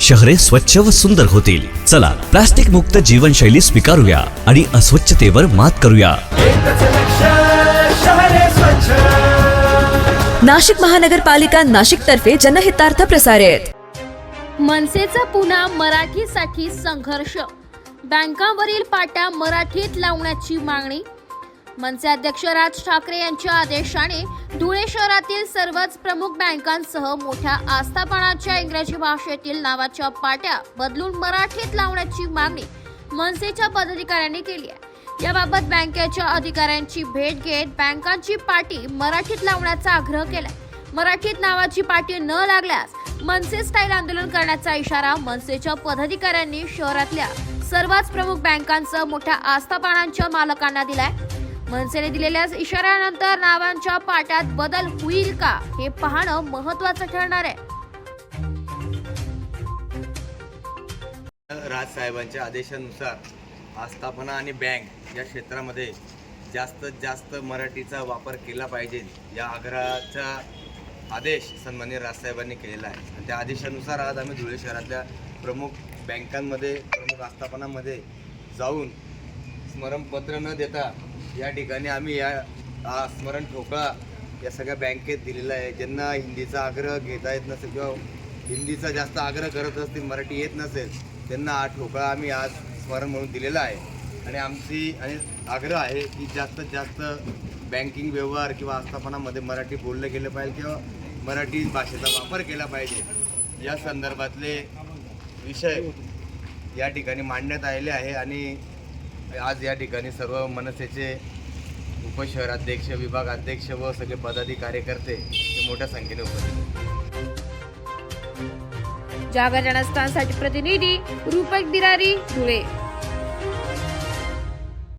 शहरे स्वच्छ व सुंदर होतील. चला प्लास्टिक मुक्त जीवनशैली स्वीकारूया आणि अस्वच्छतेवर मात करूया. नाशिक महानगरपालिका नाशिक तर्फे जनहितार्थ प्रसारित. मनसेचा पुन्हा मराठीसाठी संघर्ष. बँकांवरील पाट्या मराठीत लावण्याची मागणी मनसे अध्यक्ष राज ठाकरे यांच्या आदेशाने धुळे शहरातील सर्वच प्रमुख बँकांसह मोठ्या आस्थापनाच्या इंग्रजी भाषेतील नावाच्या पाट्या बदलून मराठीत लावण्याची मागणी मनसेच्या पदाधिकाऱ्यांनी केली आहे. याबाबत बँकेच्या अधिकाऱ्यांची भेट घेत बँकांची पाटी मराठीत लावण्याचा आग्रह केला मराठीत नावाची पाटी न लागल्यास मनसे स्टाईल आंदोलन करण्याचा इशारा मनसेच्या पदाधिकाऱ्यांनी शहरातल्या सर्वच प्रमुख बँकांसह मोठ्या आस्थापनांच्या मालकांना दिलाय. मनसेने दिलेल्या इशाऱ्यानंतर नावांच्या पाट्यात बदल होईल का हे पाहणं महत्वाचं ठरणार आहे. राजसाहेबांच्या आदेशानुसार आस्थापना आणि बँक या क्षेत्रामध्ये जास्तीत जास्त मराठीचा वापर केला पाहिजे या आग्रहाचा आदेश सन्मान्य राजसाहेबांनी केलेला आहे. आणि त्या आदेशानुसार आज आम्ही धुळे शहरातल्या प्रमुख बँकांमध्ये प्रमुख आस्थापनामध्ये जाऊन स्मरणपत्र न देता या ठिकाणी आम्ही या हा स्मरण ठोकळा या सगळ्या बँकेत दिलेला आहे. ज्यांना हिंदीचा आग्रह घेता येत नसेल किंवा हिंदीचा जास्त आग्रह करत असतील मराठी येत नसेल त्यांना हा ठोकळा आम्ही आज स्मरण म्हणून दिलेला आहे. आणि आमची आणि आग्रह आहे की जास्तीत जास्त बँकिंग व्यवहार किंवा आस्थापनामध्ये मराठी बोललं गेलं पाहिजे किंवा मराठी भाषेचा वापर केला पाहिजे. या संदर्भातले विषय या ठिकाणी मांडण्यात आलेले आहे आणि आज या ठिकाणी सर्व मनसेचे उपशहराध्यक्ष विभागाध्यक्ष व सगळे पदाधिकारी कार्यकर्ते हे मोठ्या संख्येने उपस्थित आहेत. जागर जनस्थानसाठी प्रतिनिधी रूपक बिरारी धुळे